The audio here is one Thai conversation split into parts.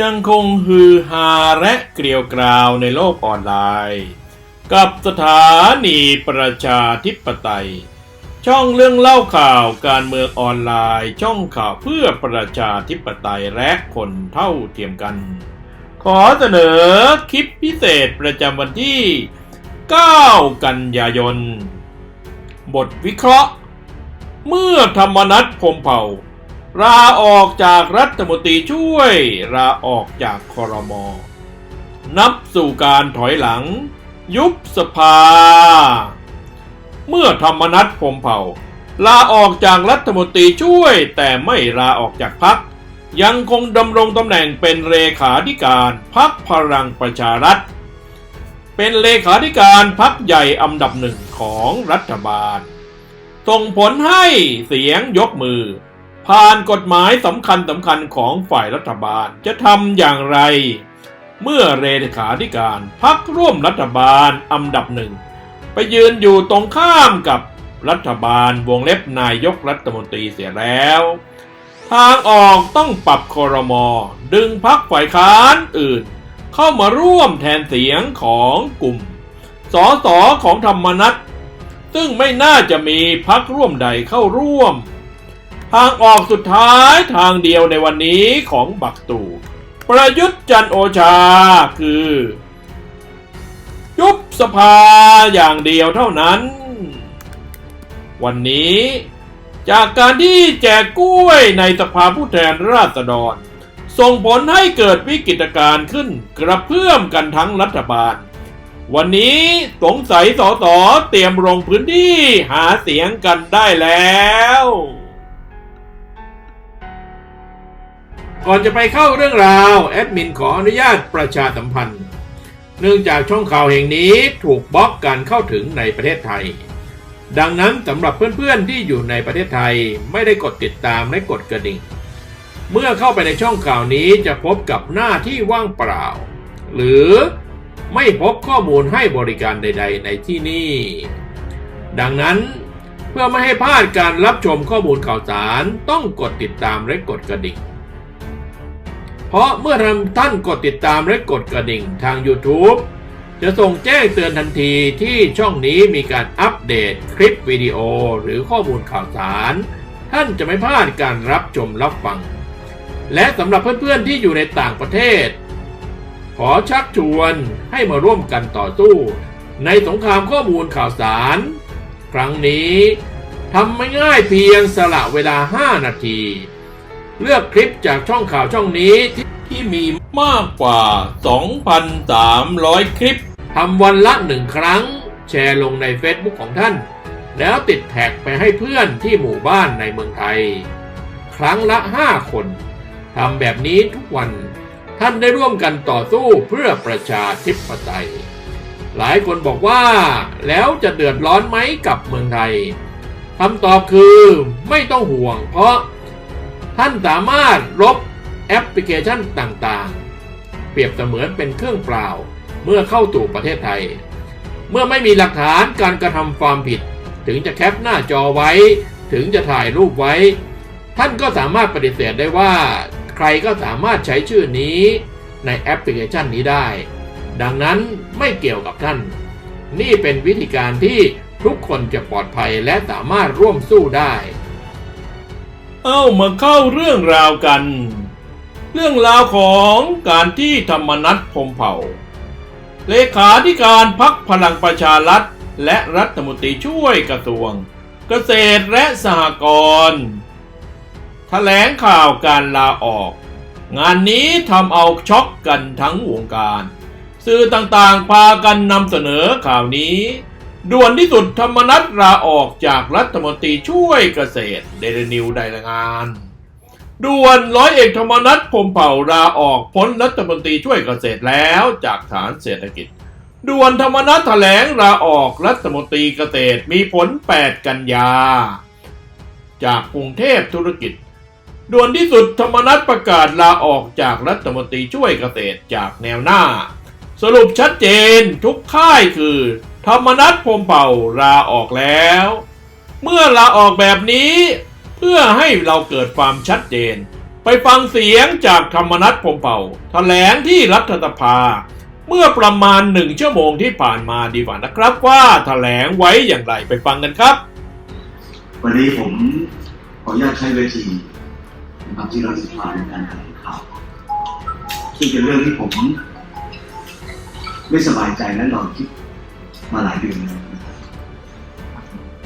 ยังคงฮือฮาและเกลียวกราวในโลกออนไลน์ กับสถานีประชาธิปไตย ช่องเรื่องเล่าข่าวการเมืองออนไลน์ ช่องข่าวเพื่อประชาธิปไตยและคนเท่าเทียมกัน ขอเสนอคลิปพิเศษประจำวันที่ 9 กันยายน บทวิเคราะห์ เมื่อธรรมนัตพมเผ่า ลาออกจากรัฐมนตรีช่วยลาออกจากคอรมอนับสู่การถอยหลัง ยุบสภา เมื่อธรรมนัตพมเผ่า ลาออกจากรัฐมนตรีช่วยแต่ไม่ลาออกจากพัก ยังคงดำรงตำแหน่งเป็นเลขาธิการพักพลังประชารัฐ เป็นเลขาธิการพักใหญ่อันดับหนึ่งของรัฐบาลส่งผลให้เสียงยกมือ ผ่านกฎหมายสำคัญสำคัญของฝ่ายรัฐบาลจะทำอย่างไร เมื่อเลขาธิการพักร่วมรัฐบาลอันดับหนึ่ง ไปยืนอยู่ตรงข้ามกับรัฐบาลวงเล็บนายกรัฐมนตรีเสียแล้ว ทางออกต้องปรับคอรมอดึงพักฝ่ายค้านอื่น เข้ามาร่วมแทนเสียงของกลุ่มสอสอของธรรมนัตซึ่งไม่น่าจะมีพักร่วมใดเข้าร่วม ทางออกสุดท้ายทางเดียวในวันนี้ของบักตู่ประยุทธ์จันโอชาคือ ยุบสภาอย่างเดียวเท่านั้น วันนี้จากการที่แจกกล้วยในสภาผู้แทนราษฎร ส่งผลให้เกิดวิกฤตการณ์ขึ้นกระเพื่อมกันทั้งรัฐบาล วันนี้สงสัยสอสอเตรียมลงพื้นที่หาเสียงกันได้แล้ว ก่อนจะไปเข้าเรื่องราว แอดมินขออนุญาตประชาสัมพันธ์ เนื่องจากช่องข่าวแห่งนี้ถูกบล็อกการเข้าถึงในประเทศไทย ดังนั้นสำหรับเพื่อนๆที่อยู่ในประเทศไทยไม่ได้กดติดตามและกดกระดิ่ง เมื่อเข้าไปในช่องข่าวนี้จะพบกับหน้าที่ว่างเปล่า หรือไม่พบข้อมูลให้บริการใด ๆ ในที่นี่ ดังนั้นเพื่อไม่ให้พลาดการรับชมข้อมูลข่าวสารต้องกดติดตามและกดกระดิ่ง ราะเมื่อท่านกดติดตามและกดกระดิ่งทาง YouTube จะส่งแจ้งเตือนทันทีที่ช่องนี้มีการอัปเดตคลิปวิดีโอหรือข้อมูลข่าวสาร ท่านจะไม่พลาดการรับชมรับฟัง และสำหรับเพื่อนๆที่อยู่ในต่างประเทศ ขอชักชวนให้มาร่วมกันต่อสู้ ในสงครามข้อมูลข่าวสาร ครั้งนี้ทำไม่ง่ายเพียงสละเวลา 5 นาที เลือกคลิปจากช่องข่าวช่องนี้ที่ มีมากกว่า 2,300 คลิปทำวันละหนึ่งครั้ง แชร์ลงใน Facebook ของท่าน แล้วติดแท็กไปให้เพื่อนที่หมู่บ้านในเมืองไทย ครั้งละ 5 คนทำแบบนี้ทุกวันท่านได้ร่วมกันต่อสู้เพื่อประชาธิปไตย หลายคนบอกว่าแล้วจะเดือดร้อนไหมกับเมืองไทยคำตอบคือไม่ต้องห่วงเพราะท่านสามารถลบ แอปพลิเคชันต่างๆ เปรียบเสมือนเป็นเครื่องเปล่าเมื่อเข้าสู่ประเทศไทย เมื่อไม่มีหลักฐานการกระทำความผิด ถึงจะแคปหน้าจอไว้ ถึงจะถ่ายรูปไว้ ท่านก็สามารถปฏิเสธได้ว่า ใครก็สามารถใช้ชื่อนี้ในแอปพลิเคชันนี้ได้ ดังนั้นไม่เกี่ยวกับท่าน นี่เป็นวิธีการที่ทุกคนจะปลอดภัยและสามารถร่วมสู้ได้ เอ้ามาเข้าเรื่องราวกัน เรื่องราวของการที่ธรรมนัตพมเผ่า เลขาธิการพักพลังประชารัฐ และรัฐมนตรีช่วยกระทรวง เกษตรและสหกรณ์แถลงข่าวการลาออก งานนี้ทำเอาช็อกกันทั้งวงการ สื่อต่างๆพากันนำเสนอข่าวนี้ด่วนที่สุดธรรมนัตลาออกจากรัฐมนตรีช่วยเกษตรเดลนิวได้รายงาน ด่วนร้อยเอกธรรมนัฐพรมเผ่าลาออกพ้นรัฐมนตรีช่วยเกษตรแล้วจากฐานเศรษฐกิจ ด่วนธรรมนัฐแถลงลาออกรัฐมนตรีเกษตรมีผล 8 กันยา จากกรุงเทพธุรกิจ ด่วนที่สุดธรรมนัฐประกาศลาออกจากรัฐมนตรีช่วยเกษตรจากแนวหน้า สรุปชัดเจนทุกค่ายคือ ธรรมนัฐพรมเผ่าลาออกแล้ว เมื่อลาออกแบบนี้ เพื่อให้เราเกิดความชัดเจน ไปฟังเสียงจากธรรมนัฐพมเผ่าแถลงที่รัฐสภา เมื่อประมาณหนึ่งชั่วโมงที่ผ่านมาดีกว่านะครับ ว่าแถลงไว้อย่างไรไปฟังกันครับ วันนี้ผมขออนุญาตใช้เวทีนะครับที่เราสิพาในการแถลงข่าวซึ่งเป็นเรื่องที่ผม ไม่สบายใจและนอนคิดมาหลายเดือนแล้ว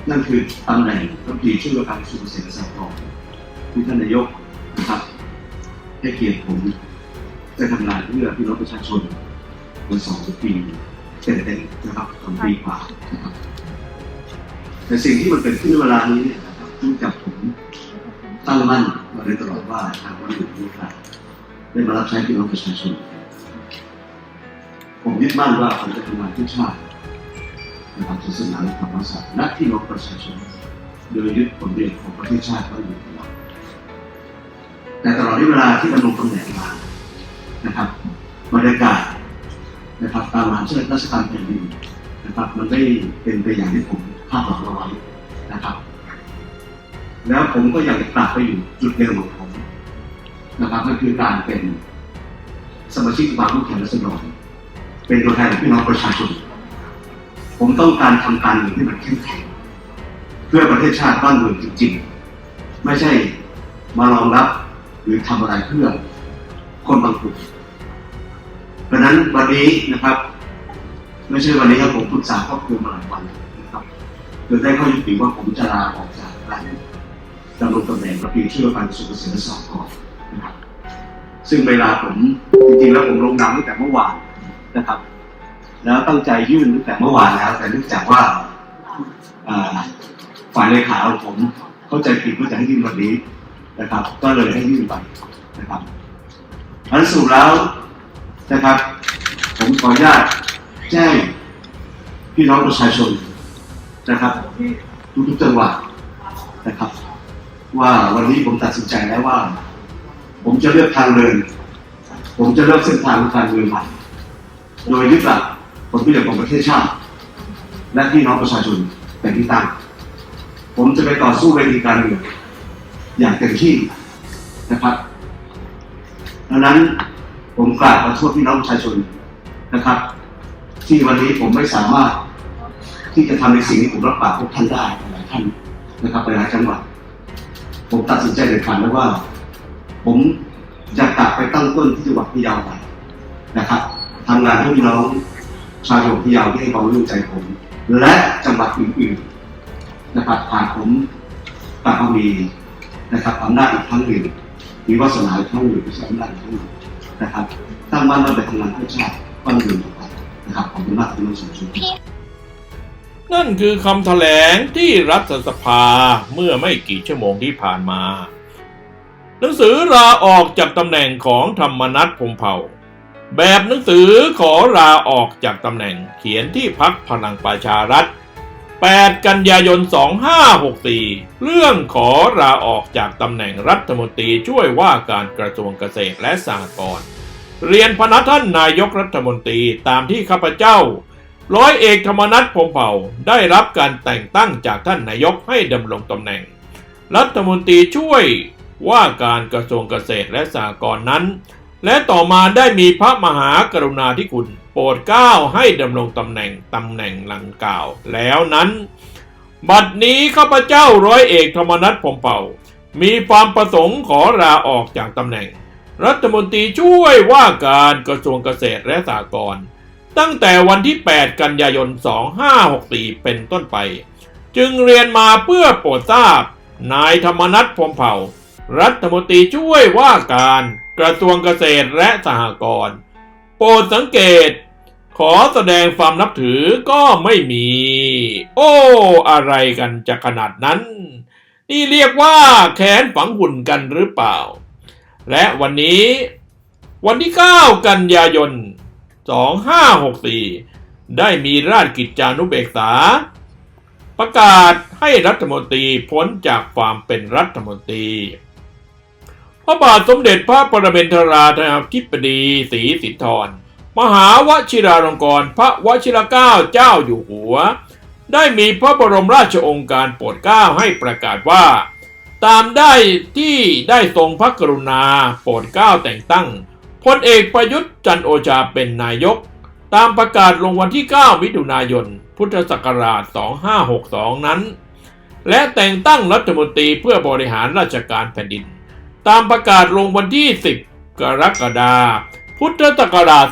นั่นคือตำแหน่งรัฐมนตรีช่วยว่าการกระทรวงเกษตรและสหกรณ์ที่ท่านนายกนะครับให้เกียรติผมได้ทำงานเพื่อพี่น้องประชาชนมาสองปีเต็มๆนะครับสองปีกว่านะครับแต่สิ่งที่มันเป็นขึ้นเวลานี้เนี่ยนะครับเนื่องจากผมตั้งมั่นมาโดยตลอดว่าทางวันหยุดนี้ครับได้มารับใช้พี่น้องประชาชนผมยึดมั่นว่าผมจะทำงานเพื่อชาติ นะครับศาสนาและธรรมศาสตร์และพี่น้องประชาชนโดยยึดผลประโยชน์ของประเทศชาติไว้อยู่ตลอดแต่ตลอดที่เวลาที่ดำรงตำแหน่งมานะครับบรรยากาศนะครับตามหลังเชิดราชการแผ่นดินนะครับ มันไม่เป็นไปอย่างที่ผมคาดหวังเอาไว้นะครับ แล้วผมก็อยากจะกลับไปอยู่จุดเดิมของผมนะครับนั่นคือการเป็นสมาชิกสภาผู้แทนราษฎรเป็นตัวแทนของพี่น้องประชาชน ผมต้องการทำการเมืองที่มันเข้มแข็งเพื่อประเทศชาติบ้านเมืองจริงๆ ไม่ใช่มารองรับหรือทำอะไรเพื่อคนบางกลุ่มดังนั้นวันนี้นะครับ ไม่ใช่วันนี้ครับผมปรึกษาครอบครัวมาหลายวันนะครับโดยได้ข้อยุติว่าผมจะลาออกจากการดำรงตำแหน่งรัฐมนตรีช่วยว่าการกระทรวงเกษตรและสหกรณ์นะครับซึ่งเวลาผมจริงๆแล้วผมลงนามตั้งแต่เมื่อวานนะครับ แล้วตั้งใจยื่นตั้งแต่เมื่อวานแล้ว แต่เนื่องจากว่าฝ่ายเลขาของผมเข้าใจผิดว่าจะให้ยื่นวันนี้นะครับ ก็เลยให้ยื่นไปนะครับอันสรุปแล้วนะครับ ผมขออนุญาตแจ้งพี่น้องประชาชนนะครับทุกๆจังหวัดนะครับ ว่าวันนี้ผมตัดสินใจแล้วว่า ผมจะเลือกทางเดิน ผมจะเลือกเส้นทางการเมืองใหม่โดยยึดหลัก ผลประโยชน์ของประเทศชาติ และพี่น้องประชาชนเป็นที่ตั้ง ผมจะไปต่อสู้เวทีการเมืองอย่างเต็มที่นะครับดังนั้นผมกราบขอโทษพี่น้องประชาชนนะครับ ที่วันนี้ผมไม่สามารถที่จะทำในสิ่งที่ผมรับปากพวกท่านได้หลายท่านนะครับไปหลายจังหวัดผมตัดสินใจเด็ดขาดแล้วว่า ผมจะกลับไปตั้งต้นที่จังหวัดพะเยาใหม่นะครับทำงานให้พี่น้อง ชาวจังหวัดพะเยาที่ให้ความรู้ใจผม และจังหวัดอื่นๆนะครับผ่านผมกลับมามีนะครับอำนาจอีกครั้งหนึ่งมีวาสนาอีกครั้งหนึ่งมีอำนาจอีกครั้งหนึ่งนะครับตั้งมั่นว่าไปทำงานเพื่อชาติบ้านเมืองต่อไปนะครับขอบคุณมากที่มาสนใจนั่นคือคำแถลงที่รัฐสภาเมื่อไม่กี่ชั่วโมงที่ผ่านมา หนังสือลาออกจากตำแหน่งของธรรมนัฐพรหมเผ่า แบบหนังสือขอลาออกจากตำแหน่งเขียนที่พักพลังประชารัฐ 8 กันยายน 2564 เรื่องขอลาออกจากตำแหน่งรัฐมนตรีช่วยว่าการกระทรวงเกษตรและสหกรณ์เรียนพนักท่านนายกรัฐมนตรีตามที่ข้าพเจ้า ร้อยเอกธรรมนัฐพรหมเผ่าได้รับการแต่งตั้งจากท่านนายกให้ดำรงตำแหน่ง รัฐมนตรีช่วยว่าการกระทรวงเกษตรและสหกรณ์นั้น และต่อมาได้มีพระมหากรุณาธิคุณ โปรดเกล้าให้ดำรงตำแหน่งตำแหน่งหลังกล่าว แล้วนั้น บัดนี้ข้าพเจ้าร้อยเอกธรรมนัฐพรมเผ่า มีความประสงค์ขอลาออกจากตำแหน่ง รัฐมนตรีช่วยว่าการกระทรวงเกษตรและสหกรณ์ตั้งแต่วันที่ 8 กันยายน 2564 เป็นต้นไป จึงเรียนมาเพื่อโปรดทราบ นายธรรมนัฐพรมเผ่า รัฐมนตรีช่วยว่าการ กระทรวงเกษตรและสหกรณ์โปรดสังเกต ขอแสดงความนับถือก็ไม่มี โอ้ อะไรกันจะขนาดนั้น นี่เรียกว่าแขนฝังหุ่นกันหรือเปล่า และวันนี้ วันที่ 9 กันยายน 2564 ได้มีราชกิจจานุเบกษา ประกาศให้รัฐมนตรีพ้นจากความเป็นรัฐมนตรี ระบาทสมเด็จพระปรเมนทราธิบดีศรีสินธร มหาวชิราลงกรณ์พระวชิรเกล้าเจ้าอยู่หัว ได้มีพระบรมราชองการโปรดเกล้าให้ประกาศว่า ตามได้ที่ได้ทรงพระกรุณาโปรดเกล้าแต่งตั้งพลเอกประยุทธ์จันโอชาเป็นนายก ตามประกาศลงวันที่ 9 มิถุนายน พุทธศักราช 2562 นั้น และแต่งตั้งรัฐมนตรีเพื่อบริหารราชการแผ่นดิน ตามประกาศลงวันที่ 10 กรกฎาคมพุทธศักราช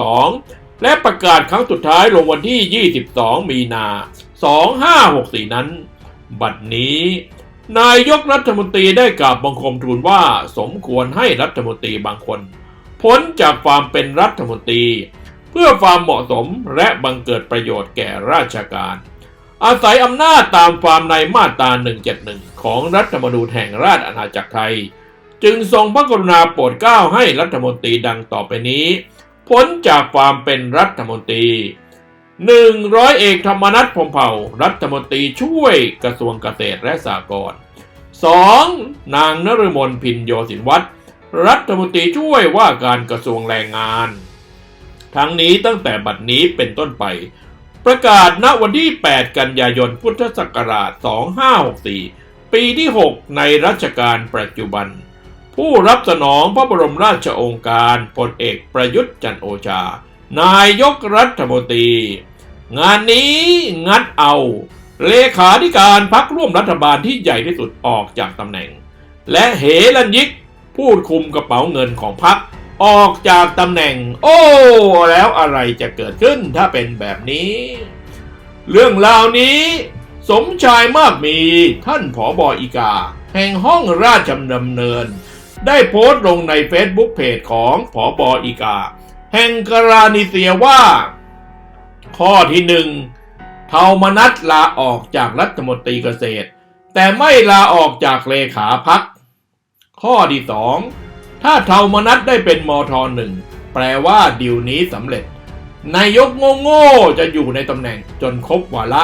2562 และประกาศครั้งสุดท้ายลงวันที่ 22 มีนา 2564 นั้น บัดนี้ นายกรัฐมนตรีได้กราบบังคมทูลว่าสมควรให้รัฐมนตรีบางคนพ้นจากความเป็นรัฐมนตรี เพื่อความเหมาะสมและบังเกิดประโยชน์แก่ราชการ อาศัยอำนาจตามความในมาตรา 171 ของรัฐธรรมนูญแห่งราชอาณาจักรไทย จึงทรงพระกรุณาโปรดเกล้าให้รัฐมนตรีดังต่อไปนี้ พ้นจากความเป็นรัฐมนตรีหนึ่งร้อยเอกธรรมนัฐพมเผ่า รัฐมนตรีช่วยกระทรวงเกษตรและสหกรณ์สองนางนฤมลพินโยสินวัตรรัฐมนตรีช่วยว่าการกระทรวงแรงงาน ทั้งนี้ตั้งแต่บัดนี้เป็นต้นไป ประกาศณวันที่ 8 กันยายน พุทธศักราช 2564 ปีที่ 6 ในรัชกาลปัจจุบัน ผู้รับสนองพระบรมราชโองการพลเอกประยุทธ์จันโอชา นายกรัฐมนตรี งานนี้งัดเอา เลขาธิการพักร่วมรัฐบาลที่ใหญ่ที่สุดออกจากตำแหน่ง และเหลันยิก ผู้คุมกระเป๋าเงินของพัก ออกจากตำแหน่ง โอ้ แล้วอะไรจะเกิดขึ้นถ้าเป็นแบบนี้ เรื่องราวนี้ สมชายมากมีท่านผอบออีกา แห่งห้องราชดำเนิน ได้โพสต์ลงในเฟซบุ๊กเพจของผอบออีกา แห่งกรานิเซียว่า ข้อที่หนึ่งเทามนัดลาออกจากรัฐมนตรีเกษตร แต่ไม่ลาออกจากเลขาพัก ข้อที่สอง ถ้าเทามนัดได้เป็นมทหนึ่งแปลว่าดิวนี้สำเร็จ นายกโง่ๆจะอยู่ในตำแหน่งจนครบวาระ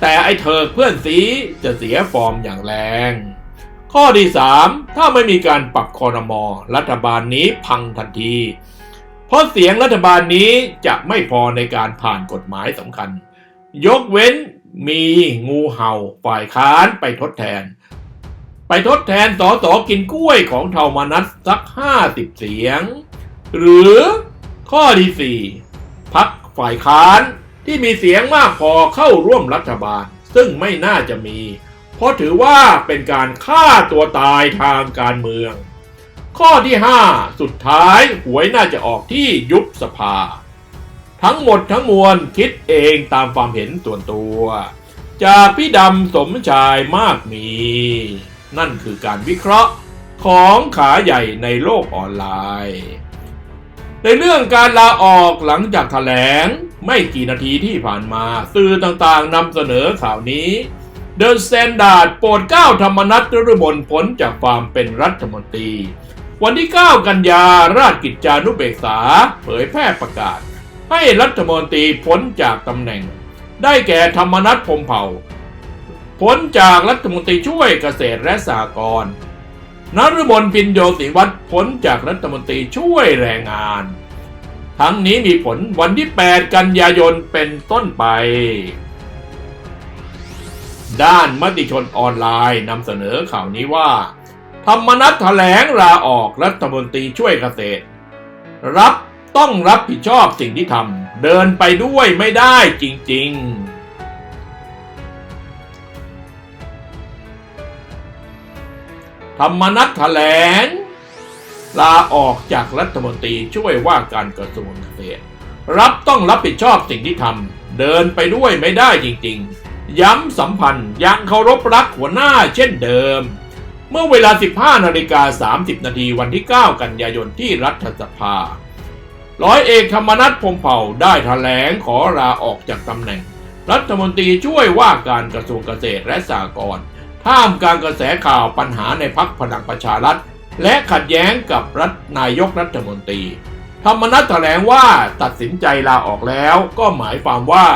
แต่ไอ้เธอเพื่อนสีจะเสียฟอร์มอย่างแรง ข้อที่ 3 ถ้าไม่มีการปรับคอรมอรัฐบาลนี้พังทันที เพราะเสียงรัฐบาลนี้จะไม่พอในการผ่านกฎหมายสำคัญ ยกเว้นมีงูเห่าฝ่ายค้านไปทดแทน ไปทดแทนสอสอกินกล้วยของเทามานัสสัก 50 เสียง หรือข้อที่สี่พักฝ่ายค้านที่มีเสียงมากพอเข้าร่วมรัฐบาล ซึ่งไม่น่าจะมี เพราะถือว่าเป็นการฆ่าตัวตายทางการเมือง ข้อที่ 5 สุดท้ายหวยน่าจะออกที่ยุบสภา ทั้งหมดทั้งมวลคิดเองตามความเห็นส่วนตัว จากพี่ดำสมชายมากมี นั่นคือการวิเคราะห์ของขาใหญ่ในโลกออนไลน์ ในเรื่องการลาออกหลังจากแถลงไม่กี่นาทีที่ผ่านมา สื่อต่างๆนำเสนอข่าวนี้ เดินสแตนดาร์ดโปรดเก้าธรรมนัฐนฤมลพ้นจากความเป็นรัฐมนตรี วันที่ 9 กันยาราชกิจจานุเบกษา เผยแพร่ประกาศ ให้รัฐมนตรีพ้นจากตำแหน่ง ได้แก่ธรรมนัฐพรมเผ่า พ้นจากรัฐมนตรีช่วยเกษตรและสหกรณ์นฤมลพินโยศิวัตรพ้นจากรัฐมนตรีช่วยแรงงาน ทั้งนี้มีผลวันที่ 8 กันยายนเป็นต้นไป ด้านมติชนออนไลน์นำเสนอข่าวนี้ว่า ธรรมนัฐแถลงลาออกรัฐมนตรีช่วยเกษตร รับต้องรับผิดชอบสิ่งที่ทำเดินไปด้วยไม่ได้จริง ๆ ธรรมนัฐแถลง ลาออกจากรัฐมนตรีช่วยว่าการกระทรวงเกษตร รับต้องรับผิดชอบสิ่งที่ทำเดินไปด้วยไม่ได้จริงๆ ย้ำสัมพันธ์ยังเคารพรักหัวหน้าเช่นเดิม เมื่อเวลา 15นาฬิกา30 นาทีวันที่ 9 กันยายนที่รัฐสภา ร้อยเอกธรรมนัฐพรหมเผ่าได้แถลงขอลาออกจากตำแหน่ง รัฐมนตรีช่วยว่าการกระทรวงเกษตรและสหกรณ์ ท่ามกลางกระแสข่าวปัญหาในพักพลังประชารัฐ และขัดแย้งกับรัฐนายกรัฐมนตรี ธรรมนัฐแถลงว่าตัดสินใจลาออกแล้วก็หมายความว่า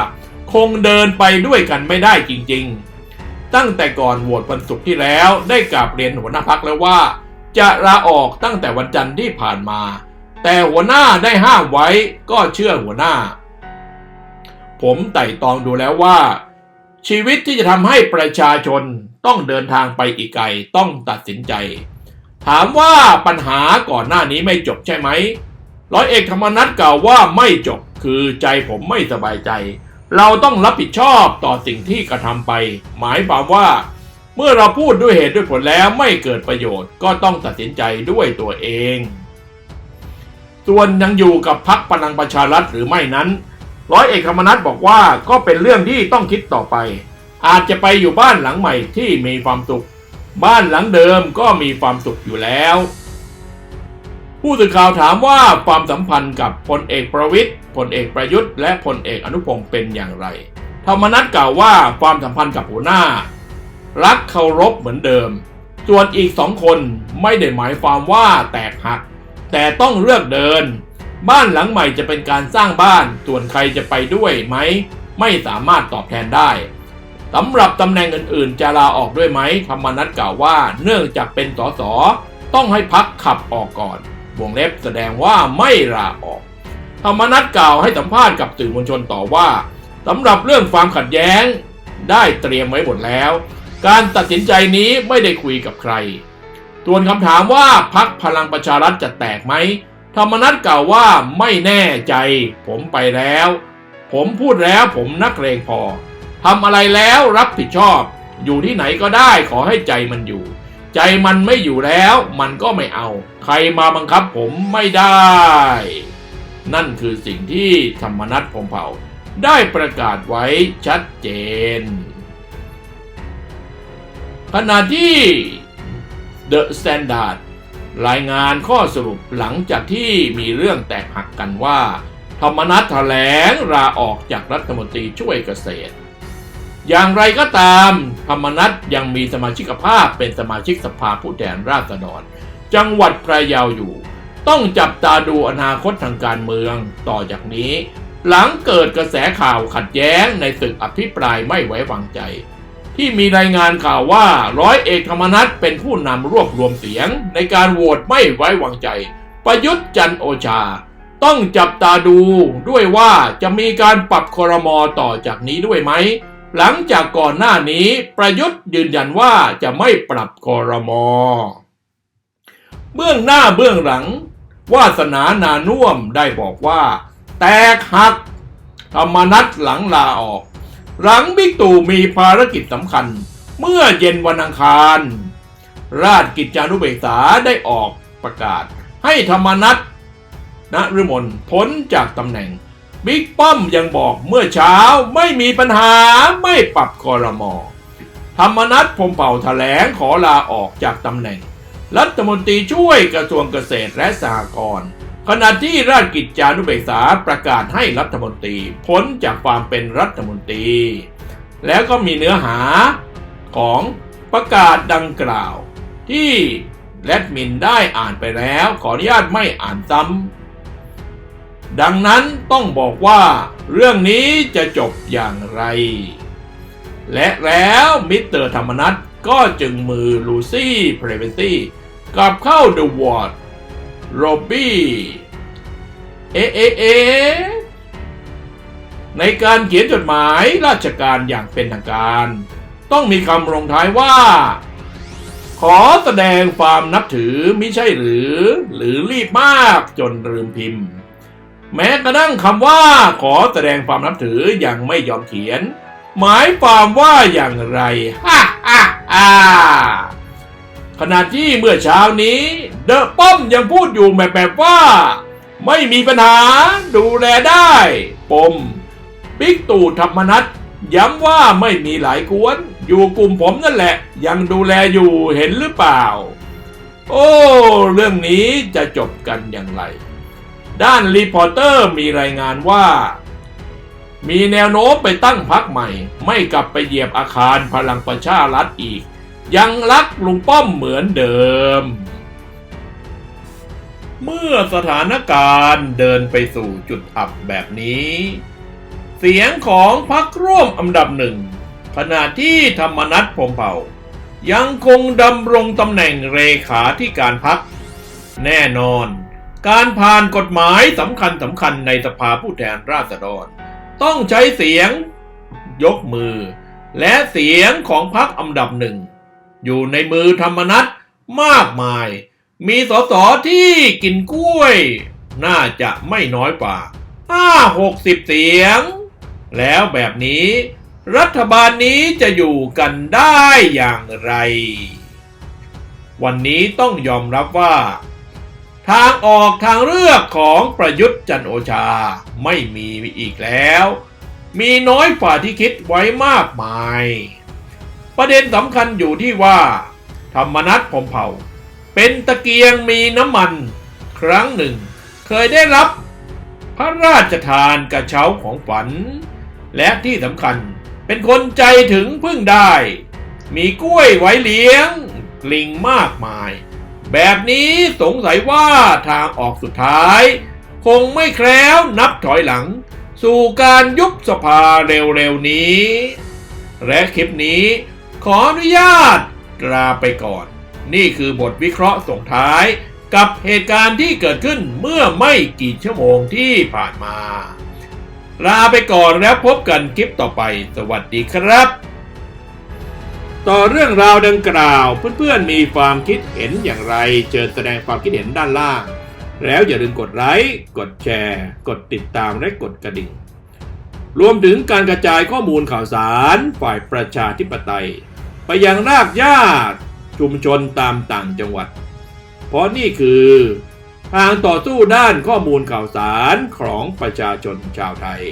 คงเดินไปด้วยกันไม่ได้จริงๆ ตั้งแต่ก่อนโหวตวันศุกร์ที่แล้วได้กราบเรียนหัวหน้าพักแล้วว่า จะลาออกตั้งแต่วันจันทร์ที่ผ่านมา แต่หัวหน้าได้ห้ามไว้ก็เชื่อหัวหน้า ผมไต่ตองดูแล้วว่า ชีวิตที่จะทำให้ประชาชน ต้องเดินทางไปอีกไกลต้องตัดสินใจ ถามว่าปัญหาก่อนหน้านี้ไม่จบใช่ไหมร้อยเอกธรรมนัฐกล่าวว่าไม่จบคือใจผมไม่สบายใจ เราต้องรับผิดชอบต่อสิ่งที่กระทำไป หมายความว่า เมื่อเราพูดด้วยเหตุด้วยผลแล้วไม่เกิดประโยชน์ก็ต้องตัดสินใจด้วยตัวเอง ส่วนยังอยู่กับพักพลังประชารัฐหรือไม่นั้น ร้อยเอกธรรมนัฐบอกว่าก็เป็นเรื่องที่ต้องคิดต่อไป อาจจะไปอยู่บ้านหลังใหม่ที่มีความสุข บ้านหลังเดิมก็มีความสุขอยู่แล้ว ผู้สื่อข่าวถามว่าความสัมพันธ์กับพลเอกประวิตย์พลเอกประยุทธ์และพลเอกอนุพงศ์เป็นอย่างไร ธรรมนัฐกล่าวว่าความสัมพันธ์กับหัวหน้า รักเคารพเหมือนเดิม ส่วนอีกสองคนไม่ได้หมายความว่าแตกหัก แต่ต้องเลือกเดิน บ้านหลังใหม่จะเป็นการสร้างบ้าน ส่วนใครจะไปด้วยไหม ไม่สามารถตอบแทนได้ สำหรับตำแหน่งอื่นๆ จะลาออกด้วยไหมธรรมนัฐกล่าวว่าเนื่องจากเป็นสสต้องให้พักขับออกก่อน วงเล็บแสดงว่าไม่ลาออก ธรรมนัฐกล่าวให้สัมภาษณ์กับสื่อมวลชนต่อว่าสำหรับเรื่องความขัดแย้ง ได้เตรียมไว้หมดแล้ว การตัดสินใจนี้ไม่ได้คุยกับใครส่วนคำถามว่าพักพลังประชารัฐจะแตกไหมธรรมนัฐกล่าวว่าไม่แน่ใจ ผมไปแล้ว ผมพูดแล้วผมนักเลงพอ ทำอะไรแล้วรับผิดชอบ อยู่ที่ไหนก็ได้ขอให้ใจมันอยู่ ใจมันไม่อยู่แล้วมันก็ไม่เอา ใครมาบังคับผมไม่ได้ นั่นคือสิ่งที่ธรรมนัฐพรหมเผ่า ได้ประกาศไว้ชัดเจน ขณะที่ The Standard รายงานข้อสรุปหลังจากที่มีเรื่องแตกหักกันว่า ธรรมนัฐแถลงลาออกจากรัฐมนตรีช่วยเกษตร อย่างไรก็ตาม ธรรมนัฐยังมีสมาชิกภาพเป็นสมาชิกสภาผู้แทนราษฎร จังหวัดพระเยาอยู่ ต้องจับตาดูอนาคตทางการเมืองต่อจากนี้ หลังเกิดกระแสข่าวขัดแย้งในศึกอภิปรายไม่ไว้วางใจ ที่มีรายงานข่าวว่าร้อยเอกธรรมนัฐเป็นผู้นำรวบรวมเสียง ในการโหวตไม่ไว้วางใจ ประยุทธ์จันโอชา ต้องจับตาดูด้วยว่าจะมีการปรับครมอต่อจากนี้ด้วยไหม หลังจากก่อนหน้านี้ประยุทธ์ยืนยันว่าจะไม่ปรับครมอ เบื้องหน้าเบื้องหลัง วาสนานานุ่วมได้บอกว่า แตกหัก ธรรมนัฐหลังลาออก หลังบิ๊กตู่มีภารกิจสำคัญ เมื่อเย็นวันอังคาร ราชกิจจานุเบกษาได้ออกประกาศ ให้ธรรมนัฐนฤมลพ้นจากตำแหน่ง บิ๊กป้อมยังบอกเมื่อเช้าไม่มีปัญหาไม่ปรับคอรมอธรรมนัฐพมเผ่าแถลงขอลาออกจากตำแหน่ง รัฐมนตรีช่วยกระทรวงเกษตรและสหกรณ์ขณะที่ราชกิจจานุเบกษาประกาศให้รัฐมนตรีพ้นจากความเป็นรัฐมนตรี แล้วก็มีเนื้อหาของประกาศดังกล่าว ที่แรดมินได้อ่านไปแล้ว ขออนุญาตไม่อ่านซ้ำ ดังนั้นต้องบอกว่า เรื่องนี้จะจบอย่างไร และแล้วมิสเตอร์ธรรมนัฐก็จึงมือลูซี่เพรเวนซี่กลับเข้าเดอะวอร์ดโรบี้เอเอเอในการเขียนจดหมายราชการอย่างเป็นทางการ ต้องมีคำลงท้ายว่า ขอแสดงความนับถือมิใช่หรือ หรือรีบมากจนลืมพิมพ์ แม้กระทั่งคำว่าขอแสดงความนับถือยังไม่ยอมเขียน หมายความว่าอย่างไรฮ่าฮ่าฮ่าขณะที่เมื่อเช้านี้ เดอะป้อมยังพูดอยู่แบบแบบว่า ไม่มีปัญหาดูแลได้ ปมบิ๊กตู่ธรรมนัฐย้ำว่าไม่มีหลายกวน อยู่กลุ่มผมนั่นแหละ ยังดูแลอยู่เห็นหรือเปล่า โอ้ เรื่องนี้จะจบกันอย่างไร ด้านรีพอร์เตอร์มีรายงานว่า มีแนวโน้มไปตั้งพักใหม่ ไม่กลับไปเหยียบอาคารพลังประชารัฐอีก ยังรักลุงป้อมเหมือนเดิม เมื่อสถานการณ์เดินไปสู่จุดอับแบบนี้ เสียงของพรรคร่วมอันดับหนึ่ง ขณะที่ธรรมนัฐพรมเผ่า ยังคงดำรงตำแหน่งเลขาที่การพักแน่นอน การผ่านกฎหมายสำคัญสำคัญในสภาผู้แทนราษฎร ต้องใช้เสียง ยกมือ และเสียงของพรรคอันดับหนึ่ง อยู่ในมือธรรมนัตมากมาย มีสสที่กินกล้วย น่าจะไม่น้อยกว่าห้าหกสิบเสียง แล้วแบบนี้รัฐบาลนี้จะอยู่กันได้อย่างไร วันนี้ต้องยอมรับว่า ทางออกทางเลือกของประยุทธ์จันโอชาไม่มีอีกแล้ว มีน้อยกว่าที่คิดไว้มากมาย ประเด็นสำคัญอยู่ที่ว่า ธรรมนัตพรหมเผ่า เป็นตะเกียงมีน้ำมัน ครั้งหนึ่ง เคยได้รับ พระราชทานกระเช้าของฝัน และที่สำคัญเป็นคนใจถึงพึ่งได้ มีกล้วยไว้เลี้ยงกลิ่งมากมาย แบบนี้สงสัยว่าทางออกสุดท้าย คงไม่แคล้วนับถอยหลัง สู่การยุบสภาเร็วๆนี้ และคลิปนี้ขออนุญาตลาไปก่อน นี่คือบทวิเคราะห์ส่งท้ายกับเหตุการณ์ที่เกิดขึ้นเมื่อไม่กี่ชั่วโมงที่ผ่านมา ลาไปก่อนแล้วพบกันคลิปต่อไป สวัสดีครับ ต่อเรื่องราวดังกล่าว เพื่อนๆมีความคิดเห็นอย่างไร เชิญแสดงความคิดเห็นด้านล่าง แล้วอย่าลืมกดไลค์ กดแชร์ กดติดตามและกดกระดิ่ง รวมถึงการกระจายข้อมูลข่าวสารฝ่ายประชาธิปไตย ไปยังรากหญ้าชุมชนตามต่างจังหวัด เพราะนี่คือทางต่อสู้ด้านข้อมูลข่าวสารของประชาชนชาวไทย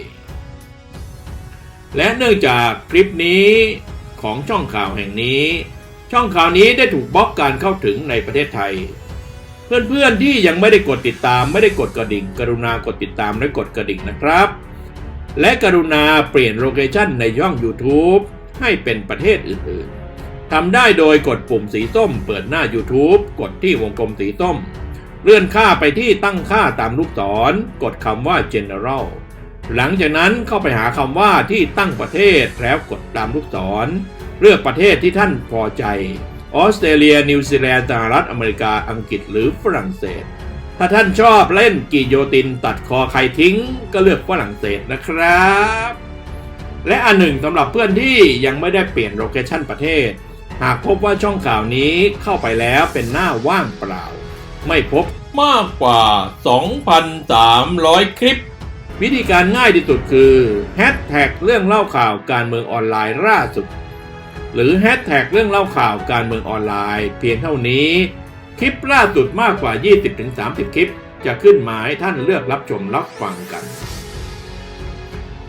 และเนื่องจากคลิปนี้ ของช่องข่าวแห่งนี้ ช่องข่าวนี้ได้ถูกบล็อกการเข้าถึงในประเทศไทย เพื่อนๆที่ยังไม่ได้กดติดตามไม่ได้กดกระดิ่ง กรุณากดติดตามและกดกระดิ่งนะครับ และกรุณาเปลี่ยนโลเคชั่นในช่อง YouTube ให้เป็นประเทศอื่นๆทำได้โดยกดปุ่มสีส้ม เปิดหน้า YouTube กดที่วงกลมสีส้ม เลื่อนค่าไปที่ตั้งค่าตามลูกศร กดคำว่า General หลังจากนั้นเข้าไปหาคำว่าที่ตั้งประเทศแล้วกดตามลูกศร เลือกประเทศที่ท่านพอใจ ออสเตรเลีย นิวซีแลนด์สหรัฐอเมริกาอังกฤษหรือฝรั่งเศส ถ้าท่านชอบเล่นกิโยตินตัดคอใครทิ้ง ก็เลือกฝรั่งเศสนะครับ และอันหนึ่งสำหรับเพื่อนที่ยังไม่ได้เปลี่ยนโลเคชันประเทศ หากพบว่าช่องข่าวนี้เข้าไปแล้วเป็นหน้าว่างเปล่า ไม่พบมากกว่า 2,300 คลิป วิธีการง่ายที่สุดคือแฮชแท็กเรื่องเล่าข่าวการเมืองออนไลน์ล่าสุด หรือแฮชแท็กเรื่องเล่าข่าวการเมืองออนไลน์ เพียงเท่านี้ คลิปล่าสุดมากกว่า 20-30 คลิป จะขึ้นมาให้ท่านเลือกรับชมรับฟังกัน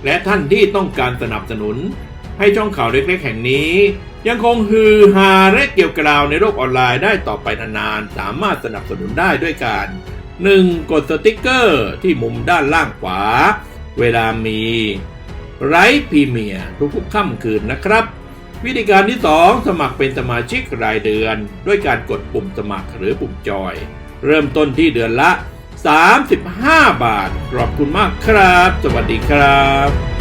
และท่านที่ต้องการสนับสนุน ให้ช่องข่าวเล็กๆแห่งนี้ ยังคงฮือฮาและเกี่ยวกราวในโลกออนไลน์ได้ต่อไปนานๆสามารถสนับสนุนได้ด้วยการ 1. กดสติกเกอร์ที่มุมด้านล่างขวา เวลามีไลฟ์พรีเมียทุกๆค่ำคืนนะครับ วิธีการที่ 2 สมัครเป็นสมาชิกรายเดือน ด้วยการกดปุ่มสมัครหรือปุ่มจอย เริ่มต้นที่เดือนละ 35 บาท ขอบคุณมากครับ สวัสดีครับ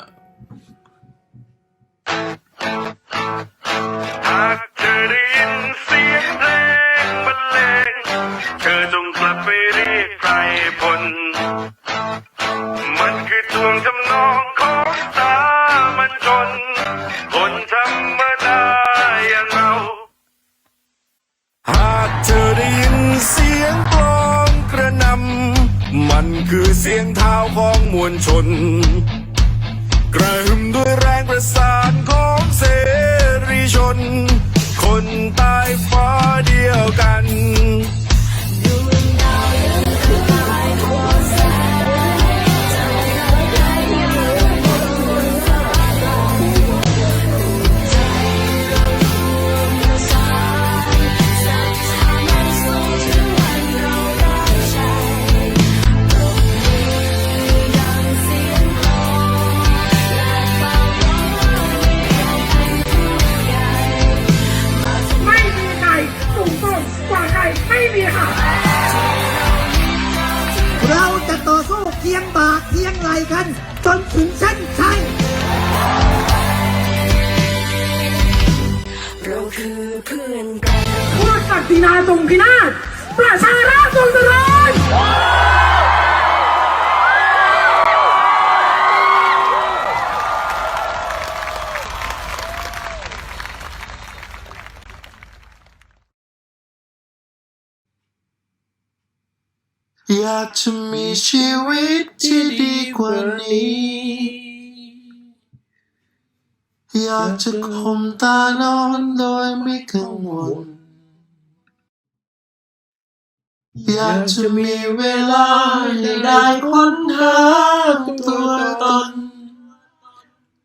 ากจะมีชีวิตที่ดีกว่านี้ อยากจะข่มตานอนโดยไม่กังวล อยากจะมีเวลาให้ได้ค้นหาตัวตน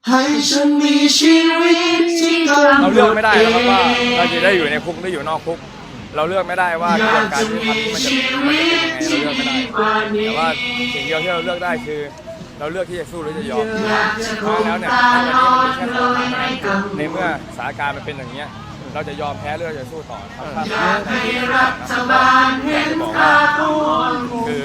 ให้ฉันมีชีวิตที่กำเราหนเลือกดไม่ได้เอนะครับว่าเรางจะได้อยู่ในคุกหรืออยู่นอกคุก เราเลือกไม่ได้ว่ากระบวนการยุติธรรมนี้มันจะมันจะเป็นยังไงเราเลือกไม่ได้ แต่ว่าสิ่งเดียวที่เราเลือกได้คือ เราเลือกที่จะสู้หรือจะยอมเพราะแล้วเนี่ยถ้าวันนี้มันเป็นแค่สองทางเท่านั้นในเมื่อสถานการณ์มันเป็นอย่างเนี้ยเราจะยอมแพ้หรือเราจะสู้ต่อครับถ้าจะบอกว่าคือ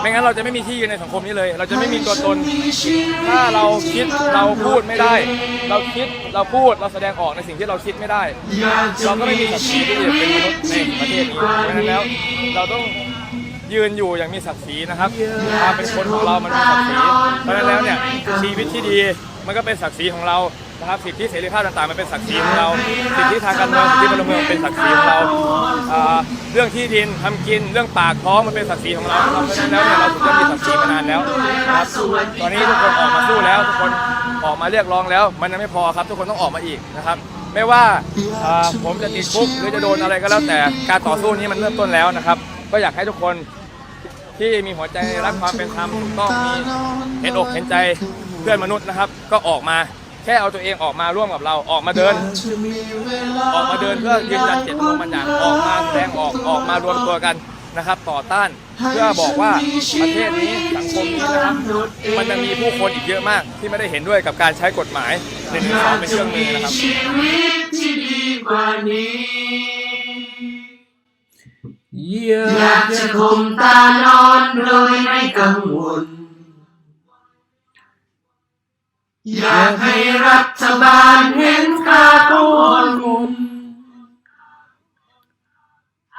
ไม่งั้นเราจะไม่มีที่ยืนในสังคมนี้เลย เราจะไม่มีตัวตน ถ้าเราคิดเราพูดไม่ได้ เราคิดเราพูดเราแสดงออกในสิ่งที่เราคิดไม่ได้ เราก็ไม่มีศักดิ์ศรีที่จะเป็นมนุษย์ในประเทศนี้เพราะฉะนั้นแล้วเราต้องยืนอยู่อย่างมีศักดิ์ศรีนะครับความเป็นคนของเรามันมีศักดิ์ศรีเพราะฉะนั้นแล้วเนี่ยชีวิตที่ดีมันก็เป็นศักดิ์ศรีของเรา นะครับสิทธิเสรีภาพต่างๆมันเป็นศักดิ์ศรีของเราสิทธิทางการเมืองสิทธิพลเมืองเป็นศักดิ์ศรีของเราอ่าเรื่องที่ดินทำกินเรื่องปากท้องมันเป็นศักดิ์ศรีของเราครับเพราะฉะนั้นแล้วเนี่ยเราถึงจะมีศักดิ์ศรีมานานแล้วนะครับตอนนี้ทุกคนออกมาสู้แล้วทุกคนออกมาเรียกร้องแล้ว มันยังไม่พอครับ ทุกคนต้องออกมาอีกนะครับ ไม่ว่าอ่าผมจะติดคุกหรือจะโดนอะไรก็แล้วแต่การต่อสู้นี้มันเริ่มต้นแล้วนะครับ ก็อยากให้ทุกคน ที่มีหัวใจรักความเป็นธรรมกต้องมีเห็นอกเห็นใจเพื่อนมนุษย์นะครับ ก็ออกมา แค่เอาตัวเองออกมาร่วมกับเราออกมาเดิน ออกมาเดินเพื่อยืนยันเจตจำนงบางอย่างออกมาแสดงออกออกมารวมตัวกันนะครับ ต่อต้านเพื่อบอกว่าประเทศนี้สังคมนี้นะครับมันจะมีผู้คนอีกเยอะมาก ที่ไม่ได้เห็นด้วยกับการใช้กฎหมาย1นึเป็นเครื่องมือนะครับชีวิตที่ดีกว่านี้อยากจะข่มตานอนโดยไม่กังวล อยากให้รัฐบาลเห็นค่าของคน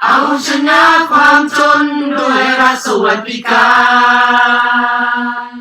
เอาชนะความจนด้วยรัฐสวัสดิการ